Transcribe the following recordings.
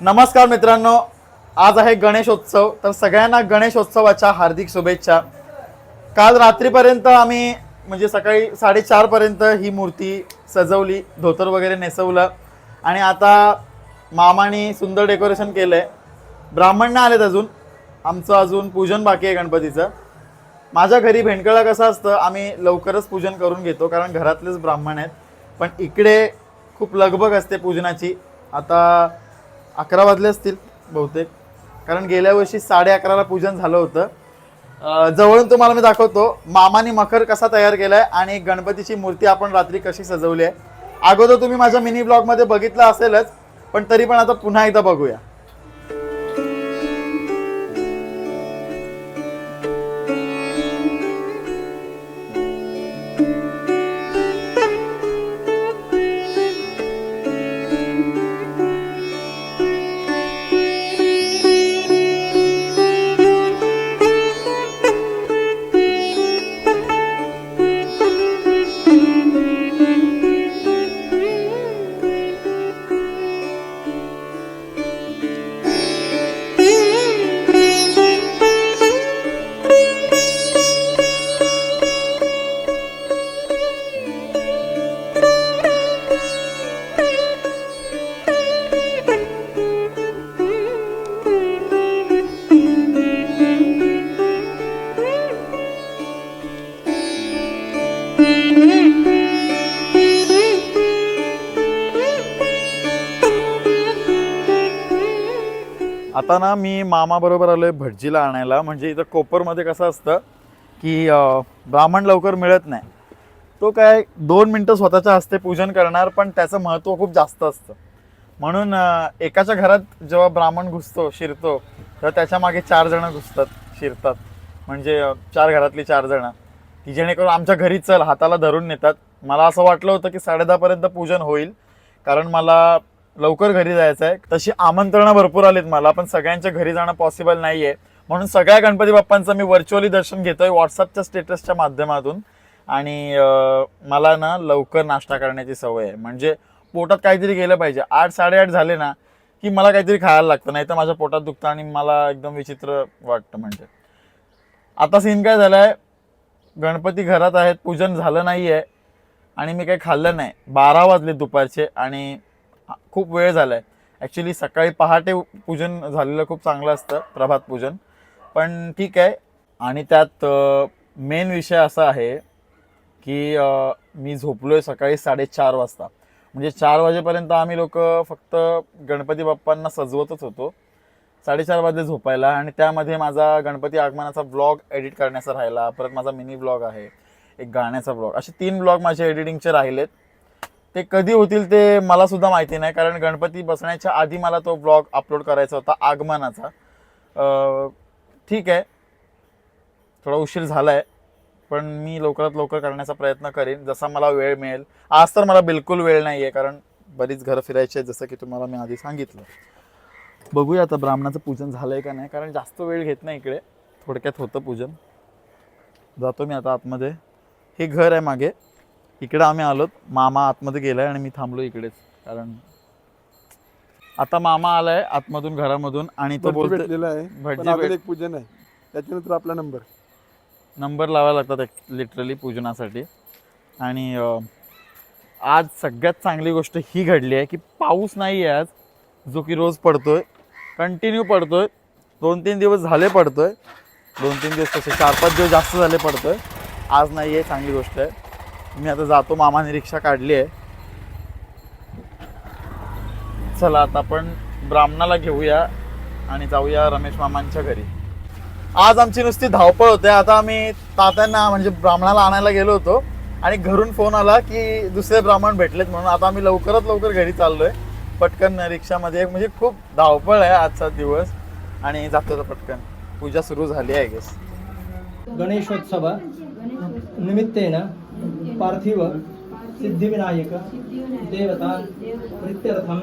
नमस्कार मित्रांनो आज आहे गणेशोत्सव तर सगळ्यांना गणेशोत्सवाच्या हार्दिक शुभेच्छा. काल रात्रीपर्यंत आम्ही म्हणजे सकाळी साडेचारपर्यंत ही मूर्ती सजवली धोतर वगैरे नेसवलं आणि आता मामाने सुंदर डेकोरेशन केलं आहे ब्राह्मण नाही आलेत अजून आमचं अजून पूजन बाकी आहे गणपतीचं. माझ्या घरी भेंडकळा कसं असतं आम्ही लवकरच पूजन करून घेतो कारण घरातलेच ब्राह्मण आहेत. पण इकडे खूप लगबग असते पूजनाची. आता अकरा वाजले असतील बहुतेक. कारण गेल्या वर्षी साडे अकराला पूजन झालं होतं. जवळून तुम्हाला मी दाखवतो मामाने मखर कसा तयार केलाय आणि गणपतीची मूर्ती आपण रात्री कशी सजवली आहे. अगोदर तुम्ही माझ्या मिनी ब्लॉगमध्ये बघितलं असेलच पण तरी पण आता पुन्हा एकदा बघूया. आता ना मी मामाबरोबर आलो आलोय भटजीला आणायला. म्हणजे इथं कोपरमध्ये कसं असतं की ब्राह्मण लवकर मिळत नाही. तो काय दोन मिनटं स्वतःच्या हस्ते पूजन करणार पण त्याचं महत्त्व खूप जास्त असतं. म्हणून एकाच्या घरात जेव्हा ब्राह्मण घुसतो शिरतो तर त्याच्यामागे चार जणं घुसतात शिरतात. म्हणजे चार घरातली चार जणं. की जेणेकरून आमच्या घरी चल हाताला धरून नेतात. मला असं वाटलं होतं की साडेदहापर्यंत पूजन होईल कारण मला लवकर घरी जायचं आहे तशी आमंत्रणं भरपूर आलीत मला पण सगळ्यांच्या घरी जाणं पॉसिबल नाही आहे म्हणून सगळ्या गणपती बाप्पांचं मी व्हर्च्युअली दर्शन घेतोय व्हॉट्सअपच्या स्टेटसच्या माध्यमातून. आणि मला ना लवकर नाश्ता करण्याची सवय आहे. म्हणजे पोटात काहीतरी गेलं पाहिजे. आठ साडेआठ झाले ना की मला काहीतरी खायला लागतं नाही तर माझ्या पोटात दुखतं आणि मला एकदम विचित्र वाटतं म्हणजे. आता सीन काय झालं आहे गणपती घरात आहेत पूजन झालं नाही आहे आणि मी काही खाल्लं नाही. बारा वाजले दुपारचे आणि खूप वेळ झाला आहे ॲक्च्युली सकाळी पहाटे पूजन झालेलं खूप चांगलं असतं प्रभात पूजन. पण ठीक आहे. आणि त्यात मेन विषय असा आहे की मी झोपलो आहे सकाळी साडेचार वाजता. म्हणजे चार वाजेपर्यंत आम्ही लोक फक्त गणपती बाप्पांना सजवतच होतो. साडेचार वाजले झोपायला आणि त्यामध्ये माझा गणपती आगमनाचा ब्लॉग एडिट करण्याचा राहिला. परत माझा मिनी ब्लॉग आहे. एक गाण्याचा ब्लॉग असे तीन ब्लॉग माझे एडिटिंगचे राहिलेत. ते कधी होतील ते मला सुद्धा माहिती नाही कारण गणपती बसण्याच्या आधी मला तो ब्लॉग अपलोड करायचा होता आगमनाचा. ठीक आहे. थोडा उशीर झाला आहे पण मी लवकरात लवकर करण्याचा प्रयत्न करेन. जसा मला वेळ मिळेल. आज तर मला बिलकुल वेळ नाही आहे कारण बरीच घरं फिरायची आहेत जसं की तुम्हाला मी आधी सांगितलं. बघूया आता ब्राह्मणाचं पूजन झालं आहे का नाही कारण जास्त वेळ घेत नाही इकडे. थोडक्यात होतं पूजन. जातो मी आता आतमध्ये. हे घर आहे मागे. इकडे आम्ही आलोत मामा आतमध्ये गेलाय आणि मी थांबलो इकडेच कारण आता मामा आलाय आतमधून घरामधून आणि तो भटजी भेटलेला आहे भटजी अजून एक पूजन आहे. त्याच्यानंतर आपला नंबर. नंबर लावायला लागतात लिटरली पूजनासाठी. आणि अं, आज सगळ्यात चांगली गोष्ट ही घडली आहे की पाऊस नाही आहे आज. जो की रोज पडतोय कंटिन्यू पडतोय. दोन तीन दिवस झाले पडतोय. दोन तीन दिवस तसे चार पाच दिवस जास्त झाले पडतोय. आज नाही आहे चांगली गोष्ट आहे. मी आता जातो मामाने रिक्षा काढली आहे. चला आता आपण ब्राह्मणाला घेऊया आणि जाऊया रमेश मामांच्या घरी. आज आमची नुसती धावपळ होते. आता आम्ही तात्यांना म्हणजे ब्राह्मणाला आणायला गेलो होतो आणि घरून फोन आला की दुसरे ब्राह्मण भेटलेत म्हणून. आता आम्ही लवकरात लवकर घरी चाललोय. पटकन रिक्षामध्ये म्हणजे खूप धावपळ आहे आजचा दिवस. आणि जातो पटकन. पूजा सुरू झाली आहे गेस गणेशोत्सव निमित्तेन पार्थिव सिद्धिविनायक देवता प्रीत्यर्थं.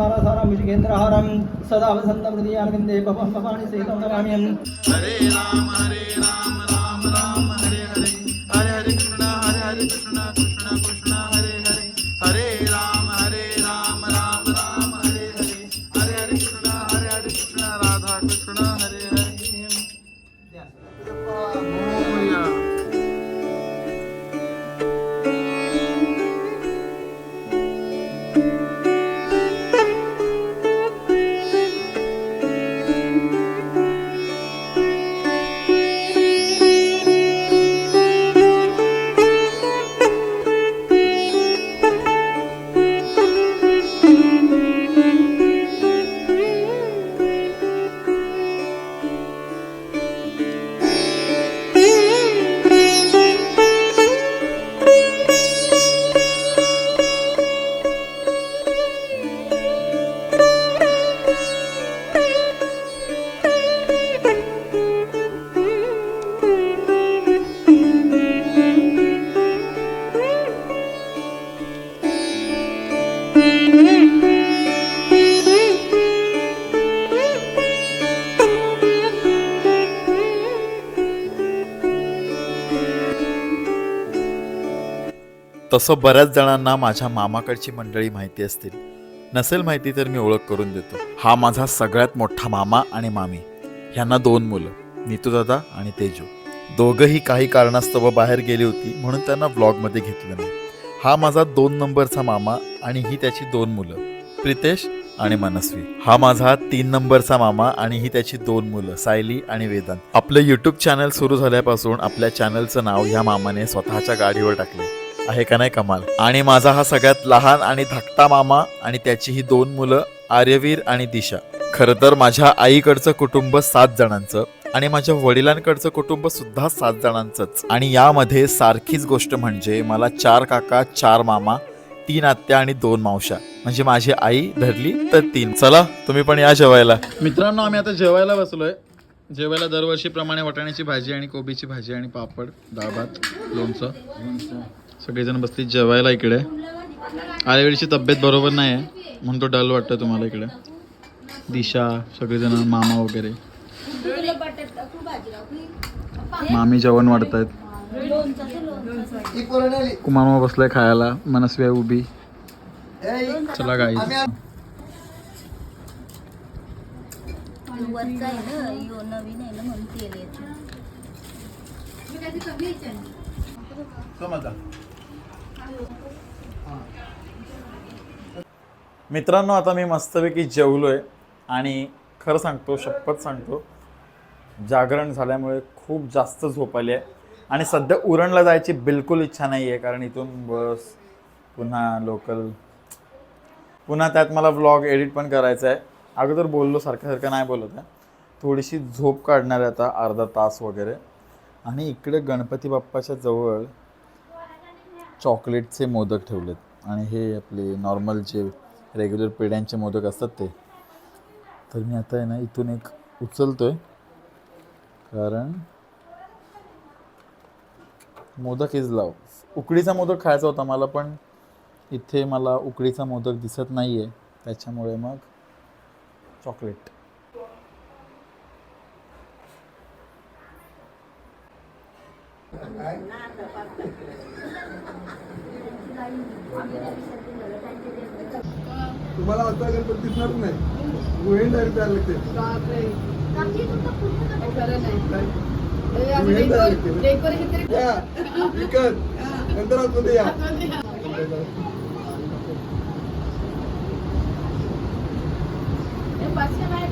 சாராசாரம் விஷகேந்திரஹாரம் சதா வசந்தம் ஹிருதியானந்தே பவம் பவானி சேதம் நமாமியம் ஹரே ராம ஹரே ராம ராம ராம ஹரே ஹரே ஹரே ஹரே கிருஷ்ணா ஹரே ஹரே கிருஷ்ணா तसं बऱ्याच जणांना माझ्या मामाकडची मंडळी माहिती असतील. नसेल माहिती तर मी ओळख करून देतो. हा माझा सगळ्यात मोठा मामा आणि मामी. ह्यांना दोन मुलं नीतू दादा आणि तेजू. दोघंही काही कारणास्तव बाहेर गेली होती म्हणून त्यांना व्लॉगमध्ये घेतलं नाही. हा माझा दोन नंबरचा मामा आणि ही त्याची दोन मुलं प्रितेश आणि मनस्वी. हा माझा तीन नंबरचा मामा आणि ही त्याची दोन मुलं सायली आणि वेदांत. आपलं युट्यूब चॅनल सुरू झाल्यापासून आपल्या चॅनलचं नाव ह्या मामाने स्वतःच्या गाडीवर टाकले आहे का नाही कमाल? आणि माझा हा सगळ्यात लहान आणि धाकटा मामा आणि त्याची ही दोन मुलं आर्यवीर आणि दिशा. खरं तर माझ्या आईकडचं कुटुंब सात जणांचं आणि माझ्या वडिलांकडचं कुटुंब सुद्धा सात जणांचंच. आणि यामध्ये सारखीच गोष्ट म्हणजे मला चार काका चार मामा तीन आत्या आणि दोन मावशा म्हणजे माझी आई धरली तर तीन. चला तुम्ही पण या जेवायला. मित्रांनो आम्ही आता जेवायला बसलोय. जेवायला दरवर्षीप्रमाणे वाटाण्याची भाजी आणि कोबीची भाजी आणि पापड दाबात लोणचं. सगळेजण बसली जेवायला इकडे. आईवडीची तब्येत बरोबर नाही आहे म्हणून तो डल वाटतं तुम्हाला इकडे. दिशा सगळेजण मामा वगैरे. मामी जेवण वाढत आहेत कुमामा बसलाय खायला मनस्वी आहे उभी. चला गाई नवीन आहे ना म्हणून तेल येतं मित्रांनो आता मी मस्तपैकी जेवलो आहे आणि खरं सांगतो शपथ सांगतो जागरण झाल्यामुळे खूप जास्त झोप आली आहे. आणि सध्या उरणला जायची बिलकुल इच्छा नाही आहे कारण इथून बस पुन्हा लोकल पुन्हा त्यात मला व्लॉग एडिट पण करायचा आहे. अगोदर बोललो सारखं सारखं नाही बोलत आहे. थोडीशी झोप काढणार आहे आता अर्धा तास वगैरे. आणि इकडे गणपती बाप्पाच्या जवळ चॉकलेटचे मोदक ठेवलेत. आणि हे आपले नॉर्मल जे रेग्युलर पेढ्यांचे मोदक असतात ते. तर मी आता आहे ना इथून एक उचलतो आहे कारण मोदक इज लाव उकडीचा मोदक खायचा होता मला पण इथे मला उकडीचा मोदक दिसत नाही आहे त्याच्यामुळे मग चॉकलेट तुम्हाला आता गणपती दिसणार नाही. गुहेन डायरेक्ट द्यायला लागते गुहेन द्यायला लागते या विकत. नंतर आतमध्ये या. पाचशे बाय